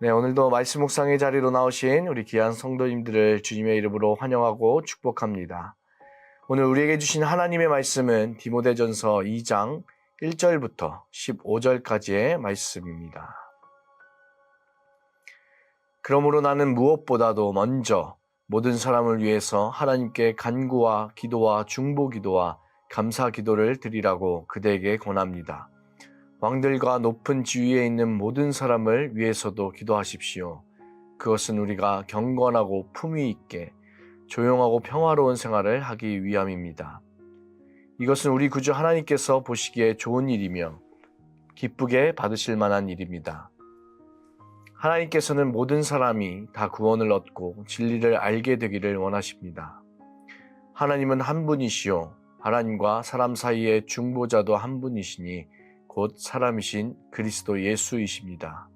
네, 오늘도 말씀 묵상의 자리로 나오신 우리 귀한 성도님들을 주님의 이름으로 환영하고 축복합니다. 오늘 우리에게 주신 하나님의 말씀은 디모데전서 2장 1절부터 15절까지의 말씀입니다. 그러므로 나는 무엇보다도 먼저 모든 사람을 위해서 하나님께 간구와 기도와 중보 기도와 감사 기도를 드리라고 그대에게 권합니다. 왕들과 높은 지위에 있는 모든 사람을 위해서도 기도하십시오. 그것은 우리가 경건하고 품위 있게 조용하고 평화로운 생활을 하기 위함입니다. 이것은 우리 구주 하나님께서 보시기에 좋은 일이며 기쁘게 받으실 만한 일입니다. 하나님께서는 모든 사람이 다 구원을 얻고 진리를 알게 되기를 원하십니다. 하나님은 한 분이시요. 하나님과 사람 사이의 중보자도 한 분이시니 곧 사람이신 그리스도 예수이십니다.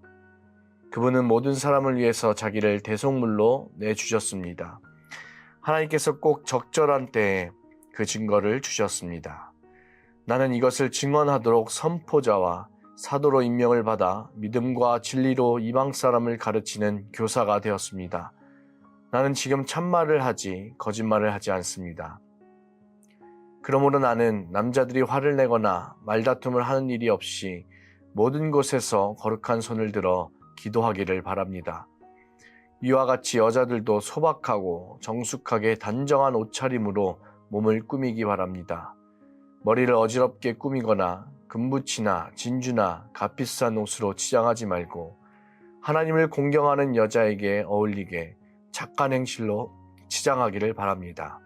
그분은 모든 사람을 위해서 자기를 대속물로 내주셨습니다. 하나님께서 꼭 적절한 때에 그 증거를 주셨습니다. 나는 이것을 증언하도록 선포자와 사도로 임명을 받아 믿음과 진리로 이방 사람을 가르치는 교사가 되었습니다. 나는 지금 참말을 하지 거짓말을 하지 않습니다. 그러므로 나는 남자들이 화를 내거나 말다툼을 하는 일이 없이 모든 곳에서 거룩한 손을 들어 기도하기를 바랍니다. 이와 같이 여자들도 소박하고 정숙하게 단정한 옷차림으로 몸을 꾸미기 바랍니다. 머리를 어지럽게 꾸미거나 금붙이나 진주나 값비싼 옷으로 치장하지 말고 하나님을 공경하는 여자에게 어울리게 착한 행실로 치장하기를 바랍니다.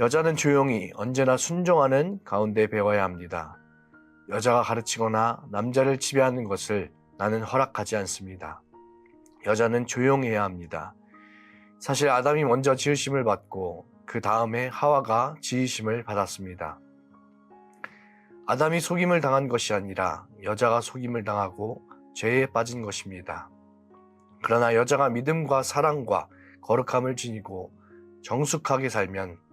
여자는 조용히 언제나 순종하는 가운데 배워야 합니다. 여자가 가르치거나 남자를 지배하는 것을 나는 허락하지 않습니다. 여자는 조용해야 합니다. 사실 아담이 먼저 지으심을 받고 그 다음에 하와가 지으심을 받았습니다. 아담이 속임을 당한 것이 아니라 여자가 속임을 당하고 죄에 빠진 것입니다. 그러나 여자가 믿음과 사랑과 거룩함을 지니고 정숙하게 살면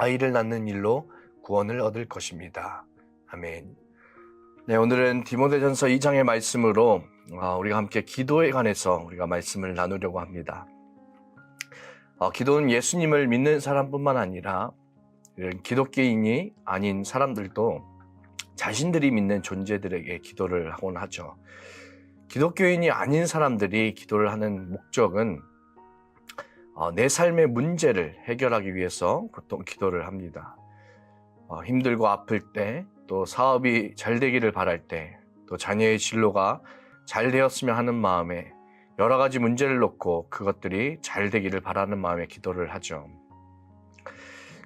아이를 낳는 일로 구원을 얻을 것입니다. 아멘. 네, 오늘은 디모데전서 2장의 말씀으로 어, 우리가 함께 기도에 관해서 우리가 말씀을 나누려고 합니다. 어, 기도는 예수님을 믿는 사람뿐만 아니라 기독교인이 아닌 사람들도 자신들이 믿는 존재들에게 기도를 하곤 하죠. 기독교인이 아닌 사람들이 기도를 하는 목적은 어, 내 삶의 문제를 해결하기 위해서 보통 기도를 합니다. 어, 힘들고 아플 때, 또 사업이 잘 되기를 바랄 때, 또 자녀의 진로가 잘 되었으면 하는 마음에 여러 가지 문제를 놓고 그것들이 잘 되기를 바라는 마음에 기도를 하죠.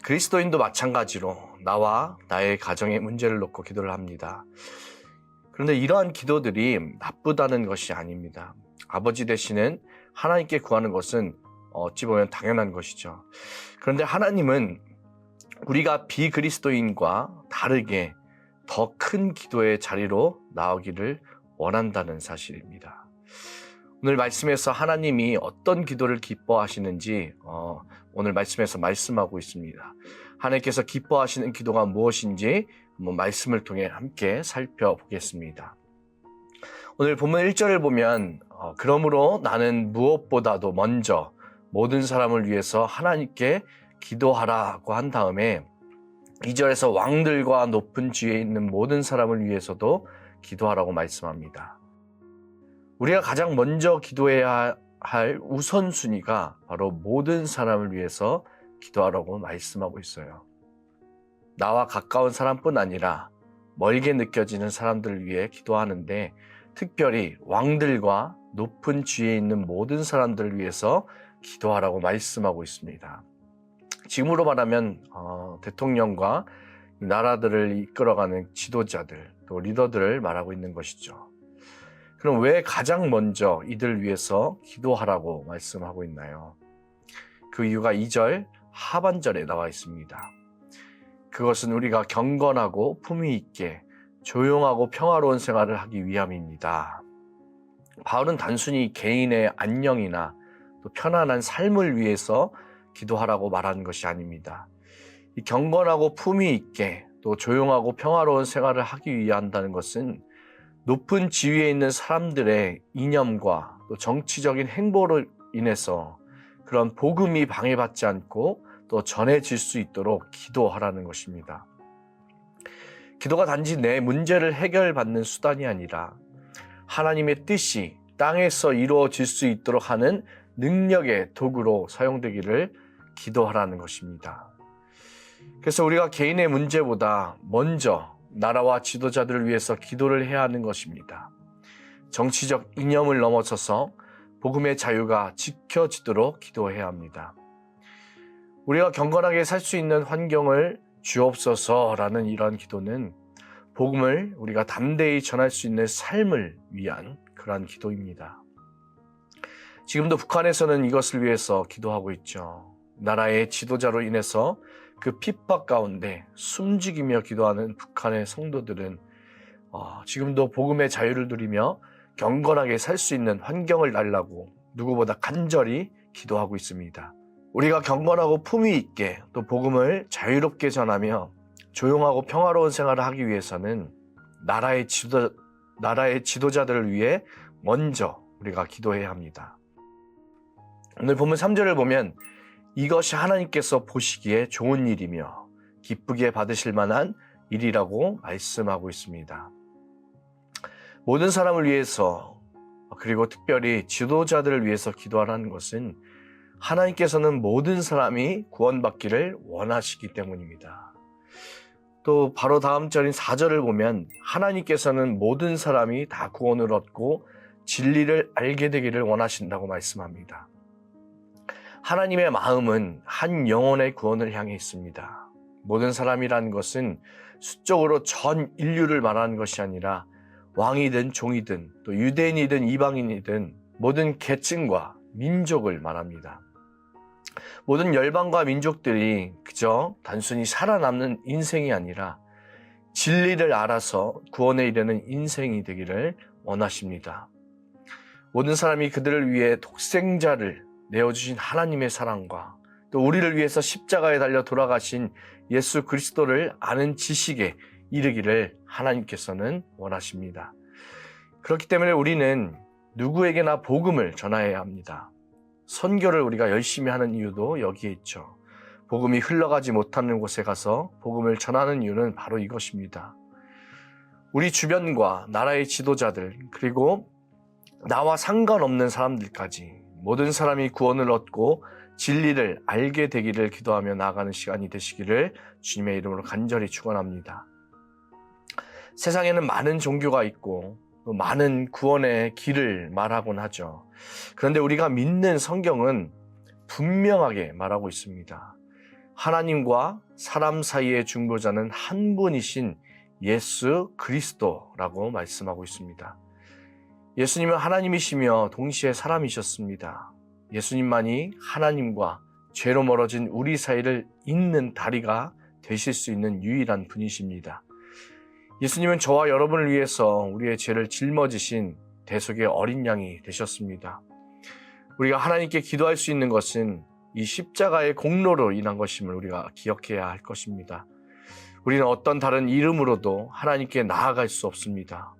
그리스도인도 마찬가지로 나와 나의 가정의 문제를 놓고 기도를 합니다. 그런데 이러한 기도들이 나쁘다는 것이 아닙니다. 아버지 되시는 하나님께 구하는 것은 어찌 보면 당연한 것이죠. 그런데 하나님은 우리가 비그리스도인과 다르게 더 큰 기도의 자리로 나오기를 원한다는 사실입니다. 오늘 말씀에서 하나님이 어떤 기도를 기뻐하시는지 어, 오늘 말씀에서 말씀하고 있습니다. 하나님께서 기뻐하시는 기도가 무엇인지 말씀을 통해 함께 살펴보겠습니다. 오늘 본문 1절을 보면 어, 그러므로 나는 무엇보다도 먼저 모든 사람을 위해서 하나님께 기도하라고 한 다음에 2절에서 왕들과 높은 지위에 있는 모든 사람을 위해서도 기도하라고 말씀합니다. 우리가 가장 먼저 기도해야 할 우선순위가 바로 모든 사람을 위해서 기도하라고 말씀하고 있어요. 나와 가까운 사람뿐 아니라 멀게 느껴지는 사람들을 위해 기도하는데 특별히 왕들과 높은 지위에 있는 모든 사람들을 위해서 기도하라고 말씀하고 있습니다. 지금으로 말하면 어, 대통령과 나라들을 이끌어가는 지도자들 또 리더들을 말하고 있는 것이죠. 그럼 왜 가장 먼저 이들을 위해서 기도하라고 말씀하고 있나요? 그 이유가 2절 하반절에 나와 있습니다. 그것은 우리가 경건하고 품위 있게 조용하고 평화로운 생활을 하기 위함입니다. 바울은 단순히 개인의 안녕이나 또 편안한 삶을 위해서 기도하라고 말하는 것이 아닙니다. 이 경건하고 품위 있게 또 조용하고 평화로운 생활을 하기 위한다는 것은 높은 지위에 있는 사람들의 이념과 또 정치적인 행보로 인해서 그런 복음이 방해받지 않고 또 전해질 수 있도록 기도하라는 것입니다. 기도가 단지 내 문제를 해결받는 수단이 아니라 하나님의 뜻이 땅에서 이루어질 수 있도록 하는 능력의 도구로 사용되기를 기도하라는 것입니다. 그래서 우리가 개인의 문제보다 먼저 나라와 지도자들을 위해서 기도를 해야 하는 것입니다. 정치적 이념을 넘어서서 복음의 자유가 지켜지도록 기도해야 합니다. 우리가 경건하게 살 수 있는 환경을 주옵소서라는 이런 기도는 복음을 우리가 담대히 전할 수 있는 삶을 위한 그러한 기도입니다. 지금도 북한에서는 이것을 위해서 기도하고 있죠. 나라의 지도자로 인해서 그 핍박 가운데 숨죽이며 기도하는 북한의 성도들은 어, 지금도 복음의 자유를 누리며 경건하게 살 수 있는 환경을 달라고 누구보다 간절히 기도하고 있습니다. 우리가 경건하고 품위 있게 또 복음을 자유롭게 전하며 조용하고 평화로운 생활을 하기 위해서는 나라의 지도, 나라의 지도자들을 위해 먼저 우리가 기도해야 합니다. 오늘 본문 3절을 보면 이것이 하나님께서 보시기에 좋은 일이며 기쁘게 받으실 만한 일이라고 말씀하고 있습니다. 모든 사람을 위해서 그리고 특별히 지도자들을 위해서 기도하라는 것은 하나님께서는 모든 사람이 구원받기를 원하시기 때문입니다. 또 바로 다음 절인 4절을 보면 하나님께서는 모든 사람이 다 구원을 얻고 진리를 알게 되기를 원하신다고 말씀합니다. 하나님의 마음은 한 영혼의 구원을 향해 있습니다. 모든 사람이란 것은 수적으로 전 인류를 말하는 것이 아니라 왕이든 종이든 또 유대인이든 이방인이든 모든 계층과 민족을 말합니다. 모든 열방과 민족들이 그저 단순히 살아남는 인생이 아니라 진리를 알아서 구원에 이르는 인생이 되기를 원하십니다. 모든 사람이 그들을 위해 독생자를 내어주신 하나님의 사랑과 또 우리를 위해서 십자가에 달려 돌아가신 예수 그리스도를 아는 지식에 이르기를 하나님께서는 원하십니다. 그렇기 때문에 우리는 누구에게나 복음을 전하여야 합니다. 선교를 우리가 열심히 하는 이유도 여기에 있죠. 복음이 흘러가지 못하는 곳에 가서 복음을 전하는 이유는 바로 이것입니다. 우리 주변과 나라의 지도자들, 그리고 나와 상관없는 사람들까지 모든 사람이 구원을 얻고 진리를 알게 되기를 기도하며 나아가는 시간이 되시기를 주님의 이름으로 간절히 축원합니다. 세상에는 많은 종교가 있고 많은 구원의 길을 말하곤 하죠. 그런데 우리가 믿는 성경은 분명하게 말하고 있습니다. 하나님과 사람 사이의 중보자는 한 분이신 예수 그리스도라고 말씀하고 있습니다. 예수님은 하나님이시며 동시에 사람이셨습니다. 예수님만이 하나님과 죄로 멀어진 우리 사이를 잇는 다리가 되실 수 있는 유일한 분이십니다. 예수님은 저와 여러분을 위해서 우리의 죄를 짊어지신 대속의 어린 양이 되셨습니다. 우리가 하나님께 기도할 수 있는 것은 이 십자가의 공로로 인한 것임을 우리가 기억해야 할 것입니다. 우리는 어떤 다른 이름으로도 하나님께 나아갈 수 없습니다.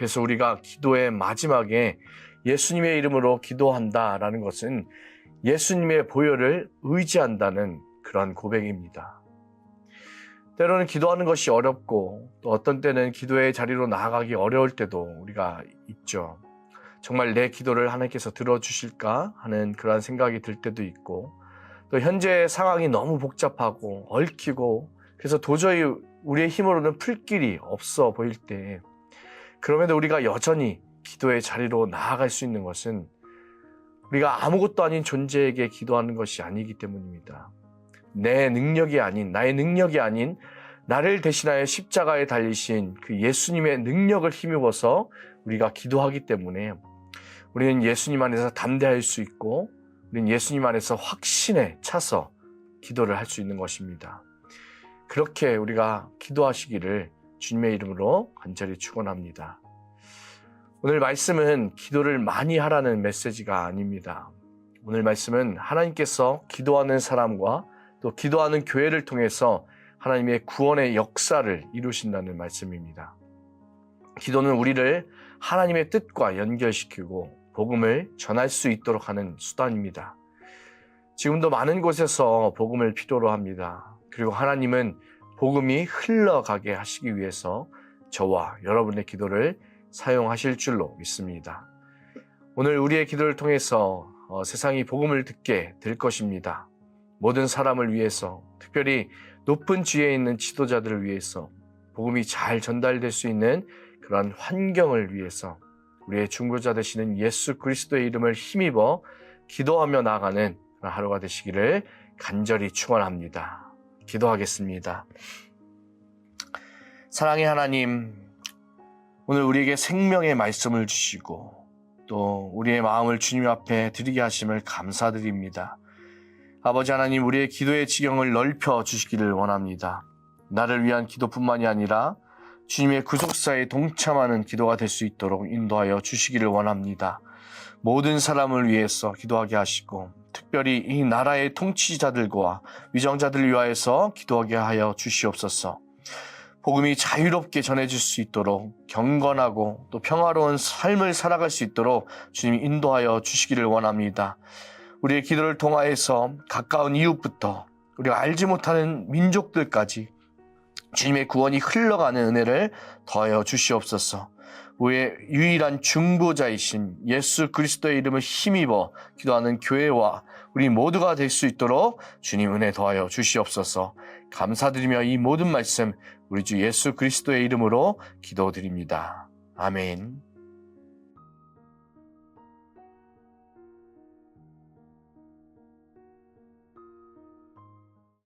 그래서 우리가 기도의 마지막에 예수님의 이름으로 기도한다라는 것은 예수님의 보혈을 의지한다는 그런 고백입니다. 때로는 기도하는 것이 어렵고 또 어떤 때는 기도의 자리로 나아가기 어려울 때도 우리가 있죠. 정말 내 기도를 하나님께서 들어주실까 하는 그러한 생각이 들 때도 있고 또 현재 상황이 너무 복잡하고 얽히고 그래서 도저히 우리의 힘으로는 풀 길이 없어 보일 때 그럼에도 우리가 여전히 기도의 자리로 나아갈 수 있는 것은 우리가 아무것도 아닌 존재에게 기도하는 것이 아니기 때문입니다. 내 능력이 아닌, 나의 능력이 아닌, 나를 대신하여 십자가에 달리신 그 예수님의 능력을 힘입어서 우리가 기도하기 때문에 우리는 예수님 안에서 담대할 수 있고, 우리는 예수님 안에서 확신에 차서 기도를 할 수 있는 것입니다. 그렇게 우리가 기도하시기를 주님의 이름으로 간절히 축원합니다. 오늘 말씀은 기도를 많이 하라는 메시지가 아닙니다. 오늘 말씀은 하나님께서 기도하는 사람과 또 기도하는 교회를 통해서 하나님의 구원의 역사를 이루신다는 말씀입니다. 기도는 우리를 하나님의 뜻과 연결시키고 복음을 전할 수 있도록 하는 수단입니다. 지금도 많은 곳에서 복음을 필요로 합니다. 그리고 하나님은 복음이 흘러가게 하시기 위해서 저와 여러분의 기도를 사용하실 줄로 믿습니다. 오늘 우리의 기도를 통해서 어, 세상이 복음을 듣게 될 것입니다. 모든 사람을 위해서, 특별히 높은 지위에 있는 지도자들을 위해서 복음이 잘 전달될 수 있는 그러한 환경을 위해서 우리의 중보자 되시는 예수 그리스도의 이름을 힘입어 기도하며 나아가는 하루가 되시기를 간절히 축원합니다. 기도하겠습니다. 사랑의 하나님, 오늘 우리에게 생명의 말씀을 주시고 또 우리의 마음을 주님 앞에 드리게 하심을 감사드립니다. 아버지 하나님, 우리의 기도의 지경을 넓혀 주시기를 원합니다. 나를 위한 기도뿐만이 아니라 주님의 구속사에 동참하는 기도가 될 수 있도록 인도하여 주시기를 원합니다. 모든 사람을 위해서 기도하게 하시고 특별히 이 나라의 통치자들과 위정자들을 위하여서 기도하게 하여 주시옵소서. 복음이 자유롭게 전해질 수 있도록 경건하고 또 평화로운 삶을 살아갈 수 있도록 주님 인도하여 주시기를 원합니다. 우리의 기도를 통하여서 가까운 이웃부터 우리가 알지 못하는 민족들까지 주님의 구원이 흘러가는 은혜를 더하여 주시옵소서. 우리의 유일한 중보자이신 예수 그리스도의 이름을 힘입어 기도하는 교회와 우리 모두가 될 수 있도록 주님 은혜 더하여 주시옵소서. 감사드리며 이 모든 말씀 우리 주 예수 그리스도의 이름으로 기도드립니다. 아멘.